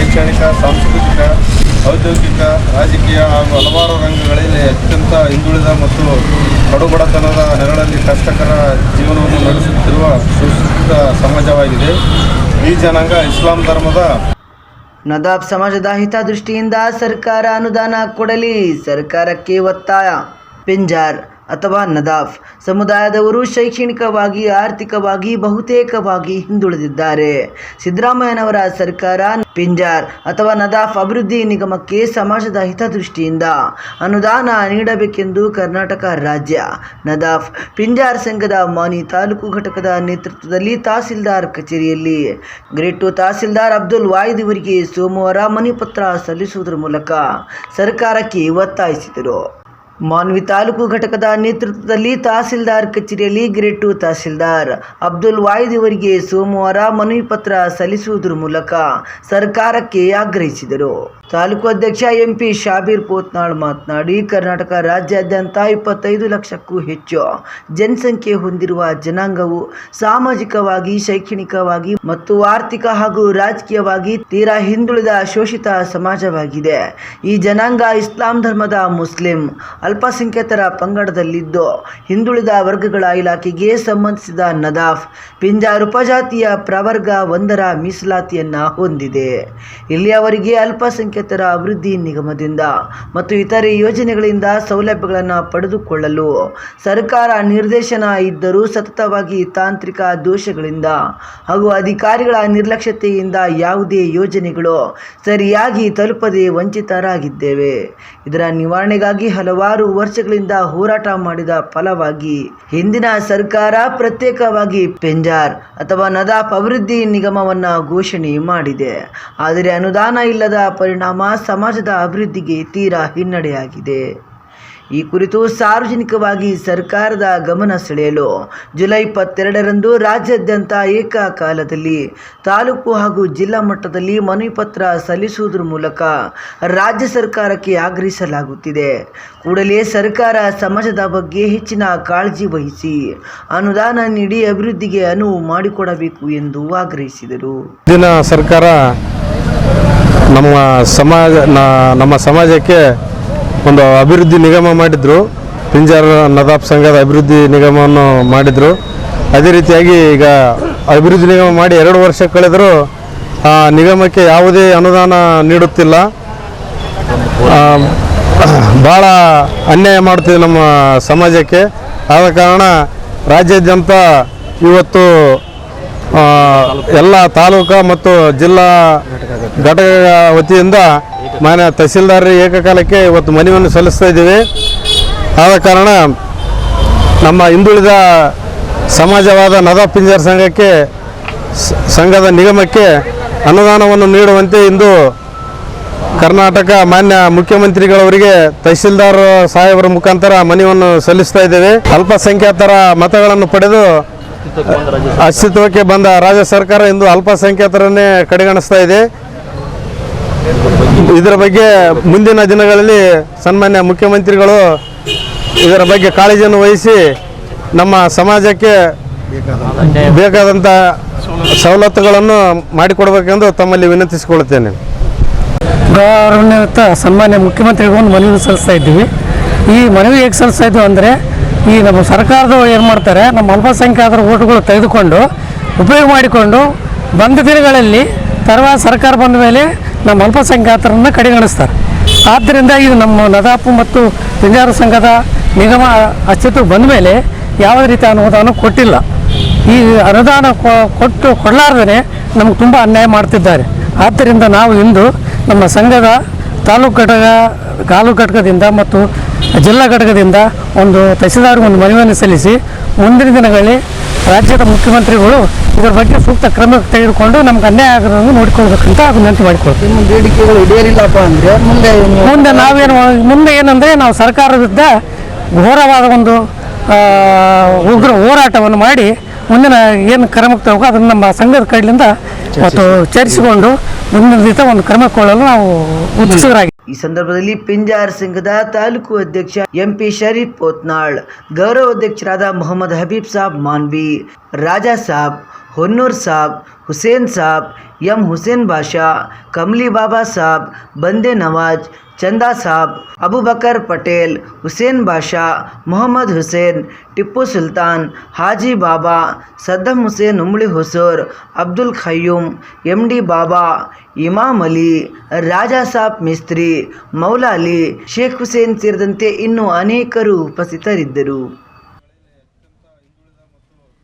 ಶೈಕ್ಷಣಿಕ, ಸಾಂಸ್ಕೃತಿಕ, ಔದ್ಯೋಗಿಕ, ರಾಜಕೀಯ ಹಾಗೂ ಹಲವಾರು ರಂಗಗಳಲ್ಲಿ ಅತ್ಯಂತ ಹಿಂದುಳಿದ ಮತ್ತು ಕಡುಬಡತನದ ನೆರಳಲ್ಲಿ ಕಷ್ಟಕರ ಜೀವನವನ್ನು ನಡೆಸುತ್ತಿರುವ ಸುಶಿಕ್ಷಿತ ಸಮಾಜವಾಗಿದೆ. ಈ ಜನಾಂಗ ಇಸ್ಲಾಂ ಧರ್ಮದ ನದಾಬ್ ಸಮಾಜದ ಹಿತದೃಷ್ಟಿಯಿಂದ ಸರ್ಕಾರ ಅನುದಾನ ಕೊಡಲಿ. ಸರ್ಕಾರಕ್ಕೆ ಒತ್ತಾಯ. ಪಿಂಜಾರ್. ಅಥವಾ ನದಾಫ್. ಸಮುದಾಯದವರು ಶೈಕ್ಷಣಿಕವಾಗಿ, ಆರ್ಥಿಕವಾಗಿ ಬಹುತೇಕವಾಗಿ ಹಿಂದುಳಿದಿದ್ದಾರೆ. ಸಿದ್ದರಾಮಯ್ಯನವರ ಸರ್ಕಾರ ಪಿಂಜಾರ್ ಅಥವಾ ನದಾಫ್ ಅಭಿವೃದ್ಧಿ ನಿಗಮಕ್ಕೆ ಸಮಾಜದ ಹಿತದೃಷ್ಟಿಯಿಂದ ಅನುದಾನ ನೀಡಬೇಕೆಂದು ಕರ್ನಾಟಕ ರಾಜ್ಯ. ನದಾಫ್ ಪಿಂಜಾರ್ ಸಂಘದ ಮಾನಿ ತಾಲೂಕು ಘಟಕದ ನೇತೃತ್ವದಲ್ಲಿ ತಹಸೀಲ್ದಾರ್ ಕಚೇರಿಯಲ್ಲಿ ಗ್ರೇಟ್ ಟು ತಹಸೀಲ್ದಾರ್ ಅಬ್ದುಲ್ ವಾಹಿದ್ ಇವರಿಗೆ ಸೋಮವಾರ ಮನಿಪತ್ರ ಸಲ್ಲಿಸುವುದರ ಮೂಲಕ ಸರ್ಕಾರಕ್ಕೆ ಒತ್ತಾಯಿಸಿದರು. ಮಾನ್ವಿ ತಾಲೂಕು ಘಟಕದ ನೇತೃತ್ವದಲ್ಲಿ ತಹಸೀಲ್ದಾರ್ ಕಚೇರಿಯಲ್ಲಿ ಗ್ರೇಟ್ ಟು ತಹಸೀಲ್ದಾರ್. ಅಬ್ದುಲ್ ವಾಯಿದ್ ಇವರಿಗೆ ಸೋಮವಾರ ಮನವಿ ಪತ್ರ ಸಲ್ಲಿಸುವುದರ ಮೂಲಕ ಸರ್ಕಾರಕ್ಕೆ ಆಗ್ರಹಿಸಿದರು. ತಾಲೂಕು ಅಧ್ಯಕ್ಷ ಎಂಪಿ ಶಾಬೀರ್ ಪೋತ್ನಾಳ್ ಮಾತನಾಡಿ, ಕರ್ನಾಟಕ ರಾಜ್ಯಾದ್ಯಂತ ಇಪ್ಪತ್ತೈದು ಲಕ್ಷಕ್ಕೂ ಹೆಚ್ಚು ಜನಸಂಖ್ಯೆ ಹೊಂದಿರುವ ಜನಾಂಗವು ಸಾಮಾಜಿಕವಾಗಿ, ಶೈಕ್ಷಣಿಕವಾಗಿ ಮತ್ತು ಆರ್ಥಿಕ ಹಾಗೂ ರಾಜಕೀಯವಾಗಿ ತೀರಾ ಹಿಂದುಳಿದ ಶೋಷಿತ ಸಮಾಜವಾಗಿದೆ. ಈ ಜನಾಂಗ ಇಸ್ಲಾಂ ಧರ್ಮದ ಮುಸ್ಲಿಂ, ಅಲ್ಪಸಂಖ್ಯಾತರ ಪಂಗಡದಲ್ಲಿದ್ದು, ಹಿಂದುಳಿದ ವರ್ಗಗಳ ಇಲಾಖೆಗೆ ಸಂಬಂಧಿಸಿದ ನದಾಫ್, ಪಿಂಜಾರ್ ಉಪಜಾತಿಯ ಪ್ರವರ್ಗ ಒಂದರ ಮೀಸಲಾತಿಯನ್ನ ಹೊಂದಿದೆ. ಇಲ್ಲಿಯವರೆಗೆ ಅಲ್ಪಸಂಖ್ಯಾತರ ಅಭಿವೃದ್ಧಿ ನಿಗಮದಿಂದ ಮತ್ತು ಇತರೆ ಯೋಜನೆಗಳಿಂದ ಸೌಲಭ್ಯಗಳನ್ನು ಪಡೆದುಕೊಳ್ಳಲು ಸರ್ಕಾರ ನಿರ್ದೇಶನ ಇದ್ದರೂ ಸತತವಾಗಿ ತಾಂತ್ರಿಕ ದೋಷಗಳಿಂದ ಹಾಗೂ ಅಧಿಕಾರಿಗಳ ನಿರ್ಲಕ್ಷ್ಯತೆಯಿಂದ ಯಾವುದೇ ಯೋಜನೆಗಳು ಸರಿಯಾಗಿ ತಲುಪದೆ ವಂಚಿತರಾಗಿದ್ದೇವೆ. ಇದರ ನಿವಾರಣೆಗಾಗಿ ಹಲವಾರು ವರ್ಷಗಳಿಂದ ಹೋರಾಟ ಮಾಡಿದ ಫಲವಾಗಿ ಹಿಂದಿನ ಸರ್ಕಾರ ಪ್ರತ್ಯೇಕವಾಗಿ ಪೆಂಜಾರ್ ಅಥವಾ ನದಾಫ್ ಅಭಿವೃದ್ಧಿ ನಿಗಮವನ್ನ ಘೋಷಣೆ ಮಾಡಿದೆ. ಆದರೆ ಅನುದಾನ ಇಲ್ಲದ ಪರಿಣಾಮ ಸಮಾಜದ ಅಭಿವೃದ್ಧಿಗೆ ತೀರಾ ಹಿನ್ನಡೆಯಾಗಿದೆ. ಈ ಕುರಿತು ಸಾರ್ವಜನಿಕವಾಗಿ ಸರ್ಕಾರದ ಗಮನ ಸೆಳೆಯಲು ಜುಲೈ ಇಪ್ಪತ್ತೆರಡರಂದು ರಾಜ್ಯಾದ್ಯಂತ ಏಕಕಾಲದಲ್ಲಿ ತಾಲೂಕು ಹಾಗೂ ಜಿಲ್ಲಾ ಮಟ್ಟದಲ್ಲಿ ಮನವಿ ಪತ್ರ ಸಲ್ಲಿಸುವುದರ ಮೂಲಕ ರಾಜ್ಯ ಸರ್ಕಾರಕ್ಕೆ ಆಗ್ರಹಿಸಲಾಗುತ್ತಿದೆ. ಕೂಡಲೇ ಸರ್ಕಾರ ಸಮಾಜದ ಬಗ್ಗೆ ಹೆಚ್ಚಿನ ಕಾಳಜಿ ವಹಿಸಿ ಅನುದಾನ ನೀಡಿ ಅಭಿವೃದ್ಧಿಗೆ ಅನುವು ಮಾಡಿಕೊಡಬೇಕು ಎಂದು ಆಗ್ರಹಿಸಿದರು. ಸರ್ಕಾರ ನಮ್ಮ ಸಮಾಜ ನಮ್ಮ ಸಮಾಜಕ್ಕೆ ಒಂದು ಅಭಿವೃದ್ಧಿ ನಿಗಮ ಮಾಡಿದ್ರು. ಪಿಂಜಾರ ನದಾಬ್ ಸಂಘದ ಅಭಿವೃದ್ಧಿ ನಿಗಮವನ್ನು ಮಾಡಿದರು. ಅದೇ ರೀತಿಯಾಗಿ ಈಗ ಅಭಿವೃದ್ಧಿ ನಿಗಮ ಮಾಡಿ ಎರಡು ವರ್ಷ ಕಳೆದರೂ ಆ ನಿಗಮಕ್ಕೆ ಯಾವುದೇ ಅನುದಾನ ನೀಡುತ್ತಿಲ್ಲ. ಭಾಳ ಅನ್ಯಾಯ ಮಾಡುತ್ತಿದೆ ನಮ್ಮ ಸಮಾಜಕ್ಕೆ. ಆದ ಕಾರಣ ರಾಜ್ಯಾದ್ಯಂತ ಇವತ್ತು ಎಲ್ಲ ತಾಲೂಕು ಮತ್ತು ಜಿಲ್ಲಾ ಘಟಕ ವತಿಯಿಂದ ಮಾನ್ಯ ತಹಸೀಲ್ದಾರ್ ಏಕಕಾಲಕ್ಕೆ ಇವತ್ತು ಮನವಿಯನ್ನು ಸಲ್ಲಿಸ್ತಾ ಇದ್ದೀವಿ. ಆದ ಕಾರಣ ನಮ್ಮ ಹಿಂದುಳಿದ ಸಮಾಜವಾದ ನದ ಪಿಂಜರ್ ಸಂಘಕ್ಕೆ ಸಂಘದ ನಿಗಮಕ್ಕೆ ಅನುದಾನವನ್ನು ನೀಡುವಂತೆ ಇಂದು ಕರ್ನಾಟಕ ಮಾನ್ಯ ಮುಖ್ಯಮಂತ್ರಿಗಳವರಿಗೆ ತಹಸೀಲ್ದಾರ್ ಸಾಹೇಬರ ಮುಖಾಂತರ ಮನವಿಯನ್ನು ಸಲ್ಲಿಸ್ತಾ ಇದ್ದೇವೆ. ಅಲ್ಪಸಂಖ್ಯಾತರ ಮತಗಳನ್ನು ಪಡೆದು ಅಸ್ತಿತ್ವಕ್ಕೆ ಬಂದ ರಾಜ್ಯ ಸರ್ಕಾರ? ಇಂದು ಅಲ್ಪಸಂಖ್ಯಾತರನ್ನೇ ಕಡೆಗಣಿಸ್ತಾ ಇದೆ. ಇದರ ಬಗ್ಗೆ ಮುಂದಿನ ದಿನಗಳಲ್ಲಿ ಸನ್ಮಾನ್ಯ ಮುಖ್ಯಮಂತ್ರಿಗಳು ಇದರ ಬಗ್ಗೆ ಕಾಳಜಿಯನ್ನು ವಹಿಸಿ ನಮ್ಮ ಸಮಾಜಕ್ಕೆ ಬೇಕಾದಂಥ ಸವಲತ್ತುಗಳನ್ನು ಮಾಡಿಕೊಡ್ಬೇಕೆಂದು ತಮ್ಮಲ್ಲಿ ವಿನಂತಿಸಿಕೊಳ್ಳುತ್ತೇನೆ. ಗೌರವಾನ್ವಿತ ಸನ್ಮಾನ್ಯ ಮುಖ್ಯಮಂತ್ರಿಗಳು ಮನವಿ ಸಲ್ಲಿಸ್ತಾ ಇದ್ದೀವಿ. ಈ ಮನವಿ ಹೇಗೆ ಸಲ್ಲಿಸ್ತಾ ಇದ್ದೀವಿ ಅಂದರೆ ಈ ನಮ್ಮ ಸರ್ಕಾರದವರು ಏನು ಮಾಡ್ತಾರೆ, ನಮ್ಮ ಅಲ್ಪಸಂಖ್ಯಾತರ ಓಟುಗಳು ತೆಗೆದುಕೊಂಡು ಉಪಯೋಗ ಮಾಡಿಕೊಂಡು ಬಂದ ದಿನಗಳಲ್ಲಿ ತರುವ ಸರ್ಕಾರ ಬಂದ ಮೇಲೆ ನಮ್ಮ ಅಲ್ಪಸಂಖ್ಯಾತರನ್ನ ಕಡೆಗಣಿಸ್ತಾರೆ. ಆದ್ದರಿಂದ ಇದು ನಮ್ಮ ನದಾಪು ಮತ್ತು ಪಿಂಜಾರ ಸಂಘದ ನಿಗಮ ಅಸ್ತಿತ್ವ ಬಂದ ಮೇಲೆ ಯಾವುದೇ ರೀತಿ ಅನುದಾನ ಕೊಟ್ಟಿಲ್ಲ. ಈ ಅನುದಾನ ಕೊಟ್ಟು ಕೊಡಲಾರ್ದೇ ನಮ್ಗೆ ತುಂಬ ಅನ್ಯಾಯ ಮಾಡ್ತಿದ್ದಾರೆ. ಆದ್ದರಿಂದ ನಾವು ಇಂದು ನಮ್ಮ ಸಂಘದ ತಾಲೂಕು ಘಟಕ, ತಾಲೂಕು ಘಟಕದಿಂದ ಮತ್ತು ಜಿಲ್ಲಾ ಘಟಕದಿಂದ ಒಂದು ತಹಸೀಲ್ದಾರ್ಗೆ ಒಂದು ಮನವಿಯನ್ನು ಸಲ್ಲಿಸಿ ಮುಂದಿನ ದಿನಗಳಲ್ಲಿ ರಾಜ್ಯದ ಮುಖ್ಯಮಂತ್ರಿಗಳು ಇದರ ಬಗ್ಗೆ ಸೂಕ್ತ ಕ್ರಮ ತೆಗೆದುಕೊಂಡು ನಮ್ಗೆ ಅನ್ಯಾಯ ಆಗದಂಗೆ ನೋಡಿಕೊಳ್ಬೇಕಂತ ವಿನಂತಿ ಮಾಡಿಕೊಳ್ತೀವಿ. ನಿಮ್ಮ ಬೇಡಿಕೆಗಳು ಈಡೇರಿಲ್ಲಪ್ಪ ಅಂದ್ರೆ ಮುಂದೆ ಮುಂದೆ ನಾವೇನು ಮುಂದೆ ಏನಂದರೆ ನಾವು ಸರ್ಕಾರದಿಂದ ವಿರುದ್ಧ ಘೋರವಾದ ಒಂದು ಉಗ್ರ ಹೋರಾಟವನ್ನು ಮಾಡಿ ಮುಂದಿನ ಏನು ಕ್ರಮ ತಗೋ ಅದನ್ನು ನಮ್ಮ ಸಂಘದ ಕಡೆಯಿಂದ ಮತ್ತು ಚರ್ಚಿಸಿಕೊಂಡು ಮುಂದಿನ ಒಂದು ಕ್ರಮ ಕೊಳ್ಳಲು ನಾವು ಉತ್ಸುಕರಾಗಿ ಈ ಸಂದರ್ಭದಲ್ಲಿ ಪಿಂಜಾರ್ ಸಂಘದ ತಾಲೂಕು ಅಧ್ಯಕ್ಷ ಎಂಪಿ ಶರೀಫ್ ಪೋತ್ನಾಳ್, ಗೌರವ ಅಧ್ಯಕ್ಷರಾದ Mohammad Habib Sab Manvi, Raja Sab, Honnur Sab, Hussain Sab, M Hussain Basha, Kamli Baba Sab, Bande Nawaz Chanda Sab, Abubakar Patel, Hussain Basha, Mohammad Hussain, Tippu Sultan, Haji Baba, Saddam Hussain Umli Hosur, Abdul Khayyum M D Baba, Imam Ali, Raja Sab Mistri, Maula Ali, Sheikh Hussain ಸೇರಿದಂತೆ ಇನ್ನೂ ಅನೇಕರು ಉಪಸ್ಥಿತರಿದ್ದರು.